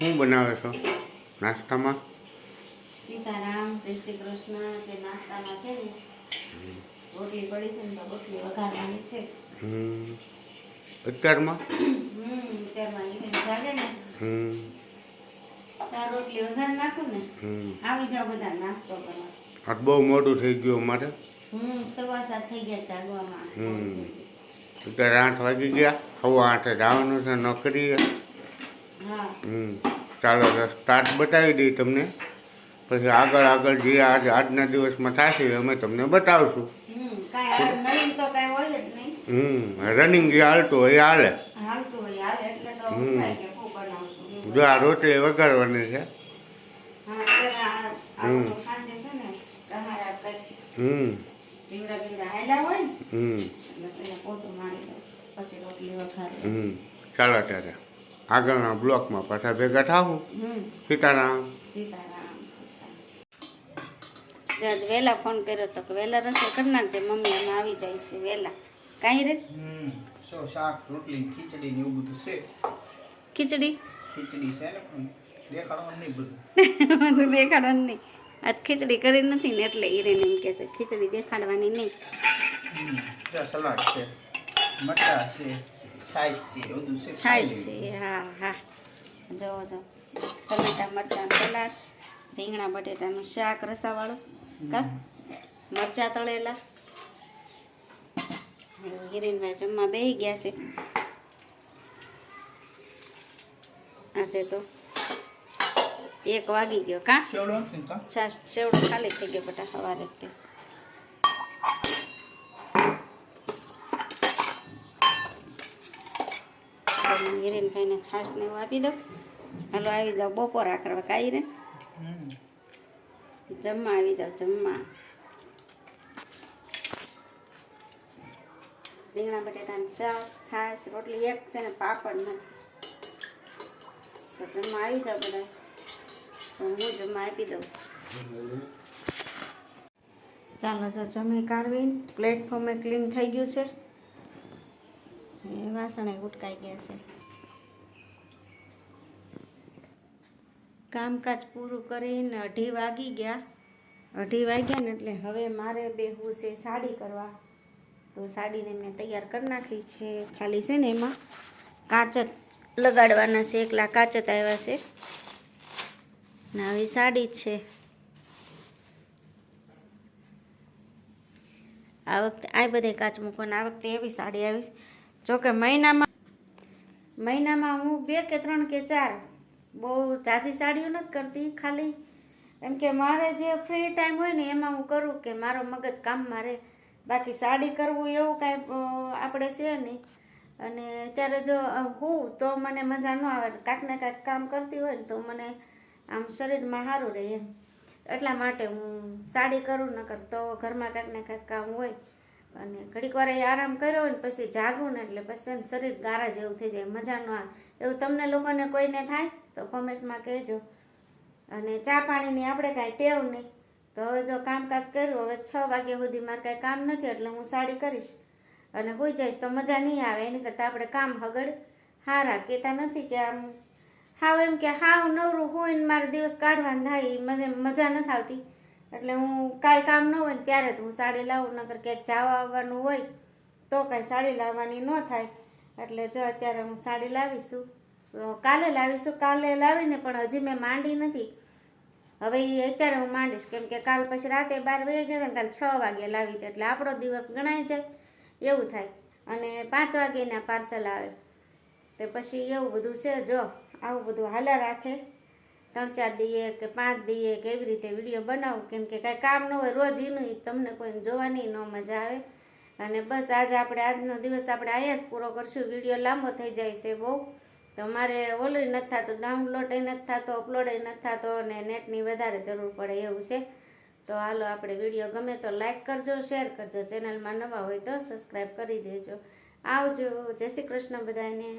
શું બનાવે છો? નાસ્તામાં? સીતારામ જય શ્રી કૃષ્ણ જે નાસ્તામાં છે ને રોટલી પડી છે ને તો રોટલી વઘારવાની છે. હમ. અત્યારમાં? તેમાં જાગે ને. હમ. તાર રોટલી વઘાર નાખું ને આવી જાવ બધા નાસ્તો કરવા. આ તો બહુ મોડું થઈ ગયું અમારે. હમ સવા સાત થઈ ગયા જાગવામાં હમ. અત્યારે આઠ વાગી ગયા. સવા આઠે જવાનું છે નોકરી ચાલો સ્ટાર્ટ બતાવી દઈ તમને. પછી આગળ આગળ જે આજ આજના દિવસમાં થશે અમે તમને બતાવશું. હમ રનિંગ જે હાલતું હોય હાલે. હમ. જો આ રોટલી વગાડવાની છે. હમ. હમ. હમ. ચાલો ત્યારે આગળના બ્લોકમાં પાછા ભેગા થાવું હમ. સીતારામ. સીતારામ. વહેલા ફોન કર્યો તો કે વહેલા રસોઈ કરી નાખજે મમ્મી અમે આવી જાય છે વહેલા કાંઈ રે? હમ. સો શાક રોટલી ખીચડી ને એવું બધું છે? ખીચડી? ખીચડી છે ને દેખાડવાનું નહીં બધું. બધું દેખાડવાનું નહીં. આજ ખીચડી કરી નથી ને એટલે હિરેન એમ કહે છે ખીચડી દેખાડવાની નહીં. સલાડ છે મરચાં છે છાશ છે હા હા જો જો ટમેટા મરચાં સલાડ રીંગણા બટેટાનું શાક રસાવાળું કા મરચાં તળેલા હિરેનભાઈ જમવા બેસી ગયા છે આજે તો એક વાગી ગયો કા છાશ સેવડો ખાલી થઈ ગયો બટા સવારે હિરેનભાઈને છાશ ને એવું આપી દઉં. હાલો, આવી જાઓ, બપોરા કરવા કાંઈ રે જમવા આવી જાઓ, જમવા. રીંગણા બટેટાનું શાક, છાશ, રોટલી એક છે ને પાપડ નથી. તો જમવા આવી જાઓ બધા. તો હું જમવા આપી દઉં. ચાલો, જો જમી કાઢવીને પ્લેટફોર્મે ક્લીન થઈ ગયું છે. વાસણે ઉટકાઈ ગયા છે. કામકાજ પૂરું કરીને અઢી વાગી ગયા. અઢી વાગ્યા ને એટલે હવે મારે બેહવું છે સાડી કરવા. તો સાડીને મેં તૈયાર કરી નાખી છે ખાલી છે ને એમાં કાચ જ લગાડવાના છે, એકલા કાચ જ આવ્યા છે. ને આવી સાડી છે. આ વખતે આ બધે કાચ મૂકવાના, આ વખતે એવી સાડી આવીશ. જોકે મહિનામાં મહિનામાં હું બે કે ત્રણ કે ચાર બહુ ઝાઝી સાડીઓ નથી કરતી, ખાલી એમ કે મારે જે ફ્રી ટાઈમ હોય ને એમાં હું કરું કે મારો મગજ કામમાં રહે બાકી સાડી કરવું એવું કાંઈ આપણે છે નહીં. અને ત્યારે જો હું તો મને મજા ન આવે. કાંઈક ને કાંઈક કામ કરતી હોય ને તો મને આમ શરીરમાં સારું રહે એમ. એટલા માટે હું સાડી કરું નકર તો ઘરમાં કાંઈક ને કાંઈક કામ હોય. અને ઘડીક વાર આરામ કર્યો ને પછી જાગું ને એટલે પછી શરીર ગારા જેવું થઈ જાય, મજાનું આ એવું તમને લોકોને કોઈને થાય તો કોમેન્ટમાં કહેજો. અને ચા પાણીની આપણે કાંઈ ટેવ નહીં. તો હવે જો કામકાજ કર્યું, હવે છ વાગ્યા સુધી મારે કાંઈ કામ નથી, એટલે હું સાડી કરીશ. અને હોઈ જઈશ તો મજા નહીં આવે, એની કરતાં આપણે કામ હગડ હારા, કહેતા નથી કે આમ, હાવ એમ કે હાવ નવરું હોય ને મારે દિવસ કાઢવાનું થાય મને મજા નથી આવતી. એટલે હું કાંઈ કામ ન હોય ને ત્યારે જ હું સાડી લાવું, નકર ક્યાંક જવા આવવાનું હોય તો કાંઈ સાડી લાવવાની ન થાય. એટલે જો અત્યારે હું સાડી લાવીશું કાલે લાવીશું, કાલે લાવીને પણ હજી મેં માંડી નથી. હવે એ અત્યારે હું માંડીશ, કેમ કે કાલ પછી રાતે બાર વાગે ગયા કાલે છ વાગે લાવી એટલે આપણો દિવસ ગણાય જાય, એવું થાય. અને પાંચ વાગ્યાના પાર્સલ આવે. તે પછી એવું બધું છે, જો આવું બધું હાલા રાખે. ત્રણ ચાર દઈએ કે પાંચ દઈએ કે એવી રીતે વીડિયો બનાવું, કેમ કે કાંઈ કામ ન હોય રોજ એનું તમને કોઈને જોવાની ન મજા આવે. અને બસ આજે આપણે આજનો દિવસ આપણે અહીંયા જ પૂરો કરશું. વીડિયો લાંબો થઈ જાય છે બહુ. તો મારે ઓલું નથી થતું ડાઉનલોડ નથી થતો અપલોડ નથી થતો અને નેટની વધારે જરૂર પડે એવું છે. તો હાલો આપણે વીડિયો ગમે તો લાઇક કરજો, શેર કરજો. ચેનલમાં નવા હોય તો સબસ્ક્રાઈબ કરી દેજો. આવજો. જય શ્રી કૃષ્ણ બધાને